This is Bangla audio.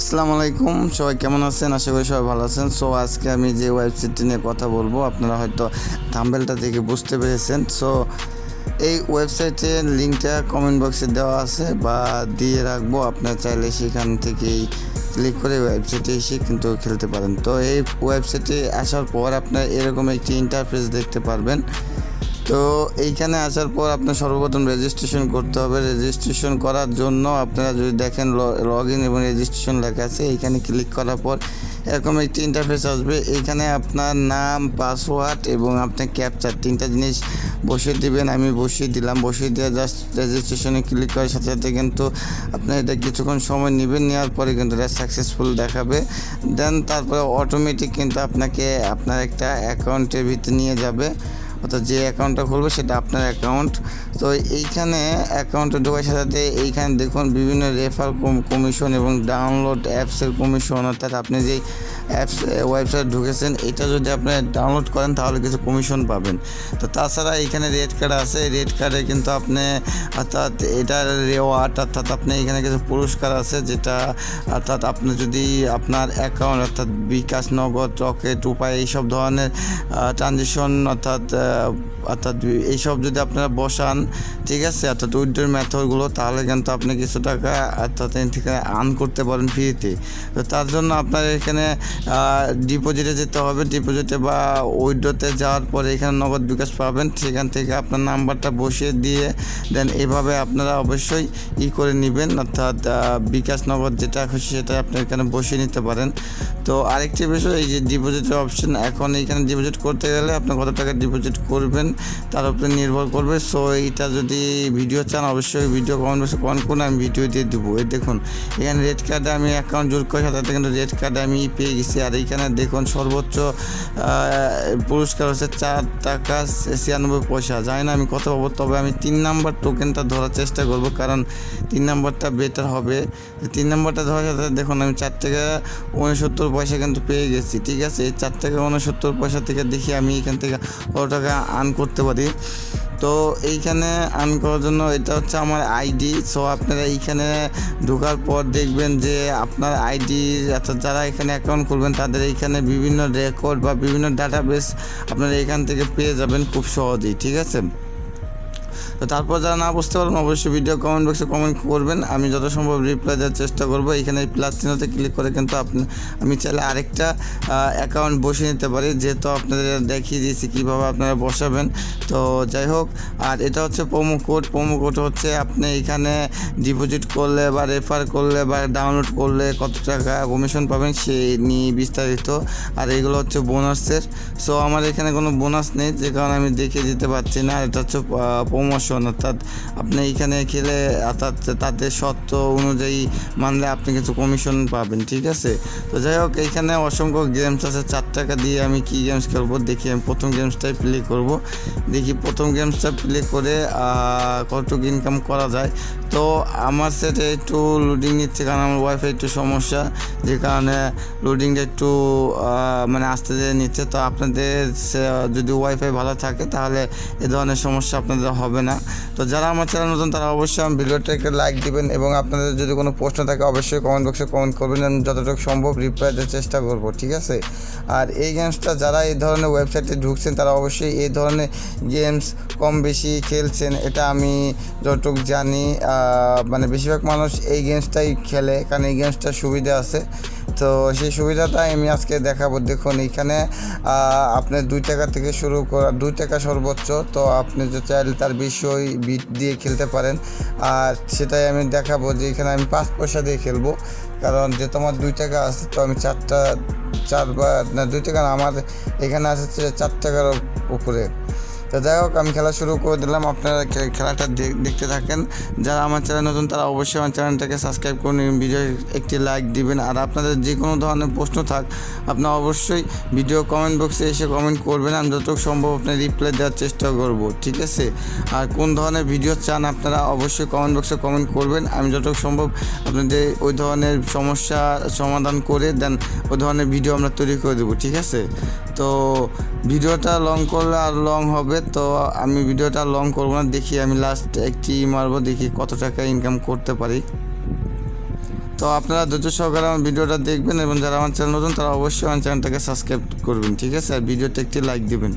আসসালামু আলাইকুম, সবাই কেমন আছেন? আশা করি সবাই ভালো আছেন। সো আজকে আমি যে ওয়েবসাইটটি নিয়ে কথা বলব, আপনারা হয়তো থাম্বেলটা থেকে বুঝতে পেরেছেন। সো এই ওয়েবসাইটের লিঙ্কটা কমেন্ট বক্সে দেওয়া আছে বা দিয়ে রাখব। আপনারা চাইলে সেখান থেকেই ক্লিক করে ওয়েবসাইটে এসে কিন্তু খেলতে পারেন। তো এই ওয়েবসাইটে আসার পর আপনার এরকম একটি ইন্টারফেস দেখতে পারবেন। তো এইখানে আসার পর আপনার সর্বপ্রথম রেজিস্ট্রেশন করতে হবে। রেজিস্ট্রেশন করার জন্য আপনারা যদি দেখেন লগ ইন এবং রেজিস্ট্রেশন লেখা আছে, এইখানে ক্লিক করার পর এরকম একটি ইন্টারফেস আসবে। এইখানে আপনার নাম পাসওয়ার্ড এবং আপনার ক্যাপচার তিনটা জিনিস বসিয়ে দিবেন। আমি বসিয়ে দিলাম। বসিয়ে দিয়ে জাস্ট রেজিস্ট্রেশনে ক্লিক করার সাথে সাথে কিন্তু আপনার এটা কিছুক্ষণ সময় নেবেন। নেওয়ার পরে কিন্তু এটা সাকসেসফুল দেখাবে। দেন তারপরে অটোমেটিক কিন্তু আপনাকে আপনার একটা অ্যাকাউন্টের ভিতরে নিয়ে যাবে। অর্থাৎ যে অ্যাকাউন্টটা খুলবে সেটা আপনার অ্যাকাউন্ট তো এইখানে অ্যাকাউন্টে ঢোকার সাথে সাথে এইখানে দেখুন বিভিন্ন রেফার কমিশন এবং ডাউনলোড অ্যাপসের কমিশন অর্থাৎ আপনি যেই অ্যাপস ওয়েবসাইট ঢুকেছেন, এটা যদি আপনি ডাউনলোড করেন, তাহলে কিছু কমিশন পাবেন। তো তাছাড়া এইখানে রেড কার্ড আছে। রেড কার্ডে কিন্তু আপনি অর্থাৎ এটার রেওয়ার্ড অর্থাৎ আপনি এখানে কিছু পুরস্কার আছে, যেটা অর্থাৎ আপনি যদি আপনার অ্যাকাউন্ট অর্থাৎ বিকাশ, নগদ, রকেট উপায় এইসব ধরনের ট্রানজেকশন অর্থাৎ অর্থাৎ এইসব যদি আপনারা বসান, ঠিক আছে? অর্থাৎ উইথড্রল মেথডগুলো, তাহলে কিন্তু আপনি কিছু টাকা, অর্থাৎ এখান থেকে আর্ন করতে পারেন ফ্রিতে তো তার জন্য আপনার এখানে ডিপোজিটে যেতে হবে। ডিপোজিটে বা উইথড্রোতে যাওয়ার পরে এখানে নগদ বিকাশ পাবেন। সেখান থেকে আপনার নাম্বারটা বসিয়ে দিয়ে, দেন এভাবে আপনারা অবশ্যই ই করে নেবেন। অর্থাৎ বিকাশ নগদ যেটা খুশি সেটা আপনি এখানে বসিয়ে নিতে পারেন। তো আরেকটি বিষয়, এই যে ডিপোজিটের অপশন এখন এইখানে ডিপোজিট করতে গেলে আপনার কত টাকা ডিপোজিট করবেন, তার উপরে নির্ভর করবে। সো এইটা যদি ভিডিও চান, অবশ্যই ভিডিও কমেন্ট বক্সে কমেন্ট করুন, আমি ভিডিও দিয়ে দেবো। এই দেখুন, এখানে রেড কার্ডে আমি অ্যাকাউন্ট জোর করে সাথে কিন্তু রেড কার্ডে আমি পেয়ে গেছি। আর এইখানে দেখুন, সর্বোচ্চ পুরস্কার হচ্ছে চার টাকা ছিয়ানব্বই পয়সা। জানি না আমি কত পাবো, তবে আমি তিন নাম্বার টোকেনটা ধরার চেষ্টা করব, কারণ তিন নাম্বারটা বেটার হবে। তিন নাম্বারটা ধরার সাথে দেখুন আমি চার টাকা উনসত্তর পয়সা কিন্তু পেয়ে গেছি, ঠিক আছে? এই চার টাকা উনসত্তর পয়সা থেকে দেখি আমি এখান থেকে কত টাকা আর্ন করতে পারি। তো এইখানে আর্ন করার জন্য এটা হচ্ছে আমার আইডি সো আপনারা এইখানে ঢোকার পর দেখবেন যে আপনার আইডি অর্থাৎ যারা এখানে অ্যাকাউন্ট খুলবেন, তাদের এইখানে বিভিন্ন রেকর্ড বা বিভিন্ন ডাটাবেস আপনারা এখান থেকে পেয়ে যাবেন খুব সহজেই, ঠিক আছে? তো তারপর যারা না বুঝতে পারবেন, অবশ্যই ভিডিও কমেন্ট বক্সে কমেন্ট করবেন। আমি যত সম্ভব রিপ্লাই দেওয়ার চেষ্টা করব। এখানে প্লাস চিহ্নতে ক্লিক করে কিন্তু আপনি, আমি চাইলে আরেকটা অ্যাকাউন্ট বসিয়ে নিতে পারি। যেহেতু আপনাদের দেখিয়ে দিয়েছি কীভাবে আপনারা বসাবেন। তো যাই হোক, আর এটা হচ্ছে প্রোমো কোড প্রোমো কোড হচ্ছে আপনি এখানে ডিপোজিট করলে বা রেফার করলে বা ডাউনলোড করলে কত টাকা কমিশন পাবেন সে নিয়ে বিস্তারিত। আর এগুলো হচ্ছে বোনাসের সো আমার এখানে কোনো বোনাস নেই, যে কারণে আমি দেখিয়ে দিতে পারছি না। এটা হচ্ছে প্রমোশন অর্থাৎ আপনি এখানে খেলে, অর্থাৎ তাদের শর্ত অনুযায়ী মানলে আপনি কিছু কমিশন পাবেন, ঠিক আছে? তো যাই হোক এইখানে অসংখ্য গেমস আছে, চার টাকা দিয়ে আমি কী গেমস খেলব, দেখি আমি প্রথম গেমসটাই প্লে করব। দেখি প্রথম গেমসটা প্লে করে কতটুকু ইনকাম করা যায়। তো আমার সেটে একটু লোডিং নিচ্ছে, কারণ আমার ওয়াইফাই একটু সমস্যা, যে কারণে লোডিংটা একটু মানে আস্তে নিচ্ছে। তো আপনাদের যদি ওয়াইফাই ভালো থাকে, তাহলে এ ধরনের সমস্যা আপনাদের হবে না। তো যারা আমার চ্যানেল নতুন, তারা অবশ্যই আমার ভিডিওটাকে লাইক দিবেন এবং আপনাদের যদি কোনো প্রশ্ন থাকে, অবশ্যই কমেন্ট বক্সে কমেন্ট করবেন। আমি যতটুকু সম্ভব রিপ্লাই দেওয়ার চেষ্টা করব, ঠিক আছে? আর এই গেমসটা যারা এই ধরনের ওয়েবসাইটে ঢুকছেন, তারা অবশ্যই এই ধরনের গেমস কম বেশি খেলছেন, এটা আমি যতটুকু জানি মানে বেশিরভাগ মানুষ এই গেমসটাই খেলে, কারণ এই গেমসটার সুবিধা আছে। তো সেই সুবিধাটা আমি আজকে দেখাবো। দেখুন, এখানে আপনি দুই টাকা থেকে শুরু করা, দুই টাকা সর্বোচ্চ। তো আপনি যে চাইলে তার বিষয় বিট দিয়ে খেলতে পারেন। আর সেটাই আমি দেখাবো যে এখানে আমি পাঁচ পয়সা দিয়ে খেলব। কারণ যে তোমার দুই টাকা আছে, তো আমি চারটা চার বা না, দুই টাকা আমার এখানে আছে চার টাকার উপরে। তো যাই হোক, আমি খেলা শুরু করে দিলাম। আপনারা খেলাটা দেখতে থাকেন। যারা আমার চ্যানেল নতুন, তারা অবশ্যই আমার চ্যানেলটাকে সাবস্ক্রাইব করুন এবং ভিডিও একটি লাইক দিবেন। আর আপনাদের যে কোনো ধরনের প্রশ্ন থাক, আপনারা অবশ্যই ভিডিও কমেন্ট বক্সে এসে কমেন্ট করবেন। আমি যতটুকু সম্ভব আপনার রিপ্লাই দেওয়ার চেষ্টা করব, ঠিক আছে? আর কোন ধরনের ভিডিও চান, আপনারা অবশ্যই কমেন্ট বক্সে কমেন্ট করবেন। আমি যতটুকু সম্ভব আপনাদের ওই ধরনের সমস্যা সমাধান করে দেন, ওই ধরনের ভিডিও আমরা তৈরি করে দেবো, ঠিক আছে? তো ভিডিওটা লং করলে আর লং হবে, তো আমি ভিডিওটা লং করব না। দেখি আমি লাস্ট একটি মারবো, দেখি কত টাকা ইনকাম করতে পারি। তো আপনারা ধৈর্য সহকারে আমার ভিডিওটা দেখবেন এবং যারা আমার চ্যানেল নতুন, তারা অবশ্যই আমার চ্যানেলটাকে সাবস্ক্রাইব করবেন, ঠিক আছে? আর ভিডিওতে একটি লাইক দিবেন।